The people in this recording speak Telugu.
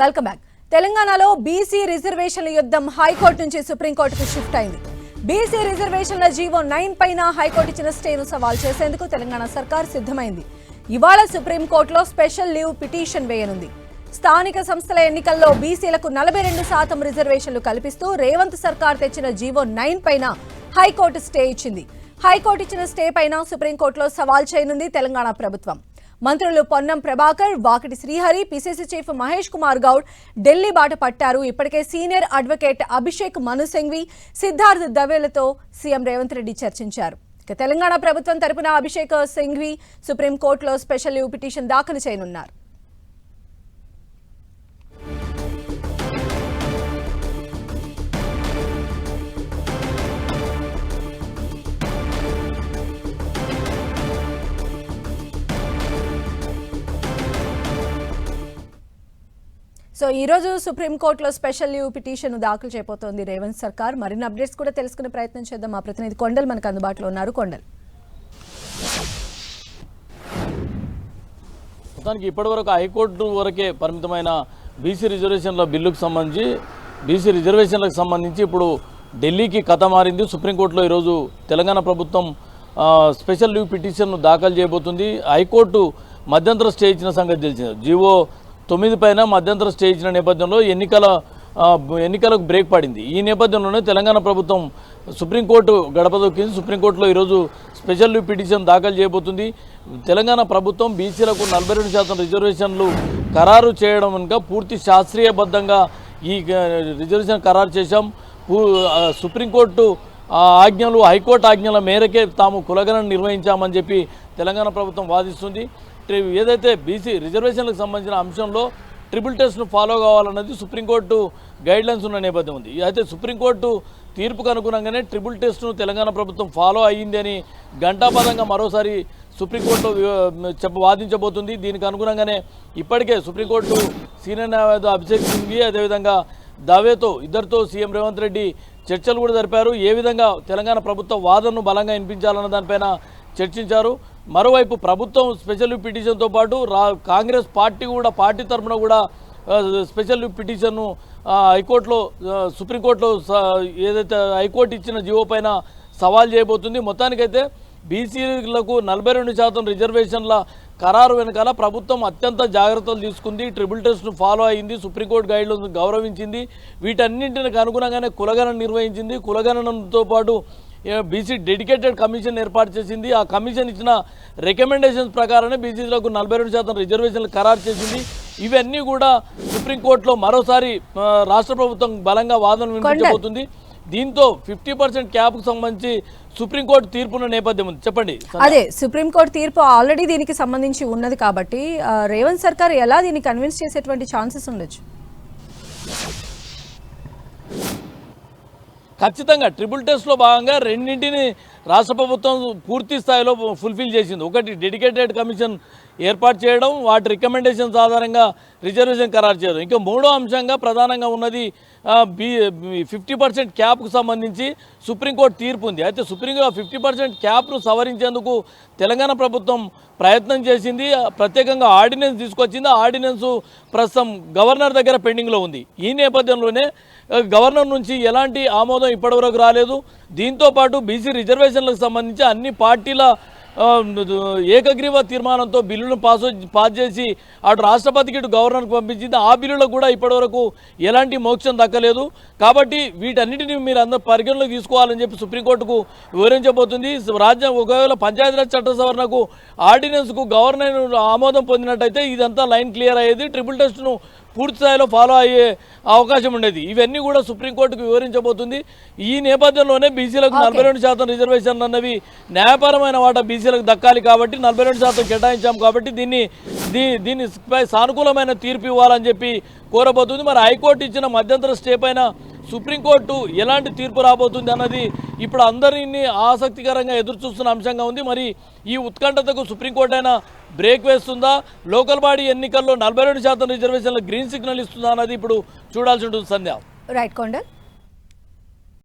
వెల్కమ్ బ్యాక్ తెలంగాణలో బీసీ రిజర్వేషన్ల యుద్ధం హైకోర్టు నుంచి సుప్రీంకోర్టుకు షిఫ్ట్ అయింది. బీసీ రిజర్వేషన్ల జీవో నైన్ పైన హైకోర్టు ఇచ్చిన స్టేను సవాల్ చేసేందుకు తెలంగాణ సర్కార్ సిద్ధమైంది. ఇవాళ సుప్రీంకోర్టులో స్పెషల్ లీవ్ పిటిషన్ వేయనుంది. స్థానిక సంస్థల ఎన్నికల్లో బీసీలకు నలభై రెండు శాతం రిజర్వేషన్లు కల్పిస్తూ రేవంత్ సర్కార్ తెచ్చిన జీవో నైన్ పైన హైకోర్టు స్టే ఇచ్చింది. హైకోర్టు ఇచ్చిన స్టే పైన సుప్రీంకోర్టులో సవాల్ చేయనుంది తెలంగాణ ప్రభుత్వం. మంత్రులు పొన్నం ప్రభాకర్ వాకిటి శ్రీహరి పిసిసి చీఫ్ మహేష్ కుమార్ గౌడ్ ఢిల్లీ బాట పట్టారు. ఇప్పటికే సీనియర్ అడ్వకేట్ అభిషేక్ మను సింఘ్వి సిద్ధార్థ్ దవేలతో సీఎం రేవంత్ రెడ్డి చర్చించారు. ఇక తెలంగాణ ప్రభుత్వం తరపున అభిషేక్ సింఘ్వి సుప్రీంకోర్టులో స్పెషల్ లీవ్ పిటిషన్ దాఖలు చేయనున్నారు. సో ఈ రోజు సుప్రీంకోర్టులో స్పెషల్ లీవ్ పిటిషన్ దాఖలు చేయబోతోంది రేవంత్ సర్కార్. మరిన్ని అప్డేట్స్ కూడా తెలుసుకునే ప్రయత్నం చేద్దాం. మా ప్రతినిధి కొండల్ మనకు అందుబాటులో ఉన్నారు. కొండల్. మొత్తానికి ఇప్పటివరకు హైకోర్టు వరకే పరిమితమైన బీసీ రిజర్వేషన్ల బిల్లుకు సంబంధించి బీసీ రిజర్వేషన్లకు సంబంధించి ఇప్పుడు ఢిల్లీకి కథ మారింది. సుప్రీంకోర్టులో ఈరోజు తెలంగాణ ప్రభుత్వం స్పెషల్ లీవ్ పిటిషన్ను దాఖలు చేయబోతుంది. హైకోర్టు మధ్యంతర స్టే ఇచ్చిన సంగతి తెలిసింది. జీవో తొమ్మిది పైన మధ్యంతర స్టే ఇచ్చిన నేపథ్యంలో ఎన్నికల ఎన్నికలకు బ్రేక్ పడింది. ఈ నేపథ్యంలోనే తెలంగాణ ప్రభుత్వం సుప్రీంకోర్టు గడప దొక్కింది. సుప్రీంకోర్టులో ఈరోజు స్పెషల్ పిటిషన్ దాఖలు చేయబోతుంది. తెలంగాణ ప్రభుత్వం బీసీలకు నలభై రెండు శాతం రిజర్వేషన్లు ఖరారు చేయడం కనుక పూర్తి శాస్త్రీయబద్ధంగా ఈ రిజర్వేషన్ ఖరారు చేశాం. సుప్రీంకోర్టు ఆజ్ఞలు హైకోర్టు ఆజ్ఞల మేరకే తాము కులగణన నిర్వహించామని చెప్పి తెలంగాణ ప్రభుత్వం వాదిస్తుంది. ఏదైతే బీసీ రిజర్వేషన్లకు సంబంధించిన అంశంలో ట్రిపుల్ టెస్ట్ను ఫాలో కావాలన్నది సుప్రీంకోర్టు గైడ్లైన్స్ ఉన్న నేపథ్యం ఉంది. అయితే సుప్రీంకోర్టు తీర్పుకు అనుగుణంగానే ట్రిపుల్ టెస్ట్ను తెలంగాణ ప్రభుత్వం ఫాలో అయ్యింది అని ఘంటాపదంగా మరోసారి సుప్రీంకోర్టు చెప్ప వాదించబోతుంది. దీనికి అనుగుణంగానే ఇప్పటికే సుప్రీంకోర్టు సీనియర్ న్యాయవాది అభిషేక్ సింఘ్వి అదేవిధంగా దావేతో ఇద్దరితో సీఎం రేవంత్ రెడ్డి చర్చలు కూడా జరిపారు. ఏ విధంగా తెలంగాణ ప్రభుత్వ వాదనను బలంగా వినిపించాలన్న దానిపైన చర్చించారు. మరోవైపు ప్రభుత్వం స్పెషల్ పిటిషన్తో పాటు రా కాంగ్రెస్ పార్టీ కూడా పార్టీ తరఫున కూడా స్పెషల్ పిటిషన్ను హైకోర్టులో సుప్రీంకోర్టులో స- ఏదైతే హైకోర్టు ఇచ్చిన జీవో పైన సవాల్ చేయబోతుంది. మొత్తానికైతే బీసీలకు నలభై రెండు శాతం రిజర్వేషన్ల ఖరారు వెనకాల ప్రభుత్వం అత్యంత జాగ్రత్తలు తీసుకుంది. ట్రిబుల్ టెస్ట్ను ఫాలో అయింది. సుప్రీంకోర్టు గైడ్లను గౌరవించింది. వీటన్నింటికి అనుగుణంగానే కులగణన నిర్వహించింది. కులగణనంతో పాటు బీసీ డెడికేటెడ్ కమిషన్ ఏర్పాటు చేసింది. ఆ కమిషన్ ఇచ్చిన రికమెండేషన్స్ ప్రకారమే బీసీలకు నలభై రెండు శాతం రిజర్వేషన్లు ఖరారు చేసింది. ఇవన్నీ కూడా సుప్రీంకోర్టులో మరోసారి రాష్ట్ర ప్రభుత్వం బలంగా వాదన వినిపించబోతుంది. దీంతో ఫిఫ్టీ పర్సెంట్ క్యాప్కు సంబంధించి సుప్రీంకోర్టు తీర్పున్న నేపథ్యం ఉంది. చెప్పండి అదే సుప్రీంకోర్టు తీర్పు ఆల్రెడీ దీనికి సంబంధించి ఉన్నది కాబట్టి రేవంత్ సర్కార్ ఎలా దీన్ని కన్విన్స్ చేసేటువంటి ఛాన్సెస్ ఉండొచ్చు? ఖచ్చితంగా ట్రిపుల్ టెస్ట్లో భాగంగా రెండింటిని రాష్ట్ర ప్రభుత్వం పూర్తి స్థాయిలో ఫుల్ఫిల్ చేసింది. ఒకటి డెడికేటెడ్ కమిషన్ ఏర్పాటు చేయడం వాటి రికమెండేషన్స్ ఆధారంగా రిజర్వేషన్ ఖరారు చేయడం. ఇంకా మూడో అంశంగా ప్రధానంగా ఉన్నది బీ బి ఫిఫ్టీ పర్సెంట్ క్యాప్కు సంబంధించి సుప్రీంకోర్టు తీర్పు ఉంది. అయితే సుప్రీం ఫిఫ్టీ పర్సెంట్ క్యాప్ను సవరించేందుకు తెలంగాణ ప్రభుత్వం ప్రయత్నం చేసింది. ప్రత్యేకంగా ఆర్డినెన్స్ తీసుకొచ్చింది. ఆ ఆర్డినెన్స్ ప్రస్తుతం గవర్నర్ దగ్గర పెండింగ్లో ఉంది. ఈ నేపథ్యంలోనే గవర్నర్ నుంచి ఎలాంటి ఆమోదం ఇప్పటివరకు రాలేదు. దీంతో పాటు బీసీ రిజర్వేషన్లకు సంబంధించి అన్ని పార్టీల ఏకగ్రీవ తీర్మానంతో బిల్లును పాస్ పాస్ చేసి అటు రాష్ట్రపతికి ఇటు గవర్నర్కి పంపించింది. ఆ బిల్లులకు కూడా ఇప్పటివరకు ఎలాంటి మోక్షం దక్కలేదు. కాబట్టి వీటన్నిటిని మీరు అందరూ పరిగణలోకి తీసుకోవాలని చెప్పి సుప్రీంకోర్టుకు వివరించబోతుంది. రాజ్యం ఒకవేళ పంచాయతీరాజ్ చట్ట సవరణకు ఆర్డినెన్స్కు గవర్నర్ ఆమోదం పొందినట్టయితే ఇదంతా లైన్ క్లియర్ అయ్యేది. ట్రిపుల్ టెస్ట్ను పూర్తి స్థాయిలో ఫాలో అయ్యే అవకాశం ఉండేది. ఇవన్నీ కూడా సుప్రీంకోర్టుకు వివరించబోతుంది. ఈ నేపథ్యంలోనే బీసీలకు నలభై రెండు శాతం రిజర్వేషన్లు అన్నవి న్యాయపరమైన వాటా బీసీలకు దక్కాలి కాబట్టి నలభై రెండు శాతం కేటాయించాం కాబట్టి దీన్ని దీ దీనిపై సానుకూలమైన తీర్పు ఇవ్వాలని చెప్పి కోరబోతుంది. మరి హైకోర్టు ఇచ్చిన మధ్యంతర స్టే పైన సుప్రీంకోర్టు ఎలాంటి తీర్పు రాబోతుంది అన్నది ఇప్పుడు అందరినీ ఆసక్తికరంగా ఎదురు చూస్తున్న అంశంగా ఉంది. మరి ఈ ఉత్కంఠతకు సుప్రీంకోర్టు అయినా బ్రేక్ వేస్తుందా? లోకల్ బాడీ ఎన్నికల్లో నలభై రెండు శాతం రిజర్వేషన్ల గ్రీన్ సిగ్నల్ ఇస్తుందా అన్నది ఇప్పుడు చూడాల్సి ఉంటుంది సంధ్య. రైట్ కొండల్.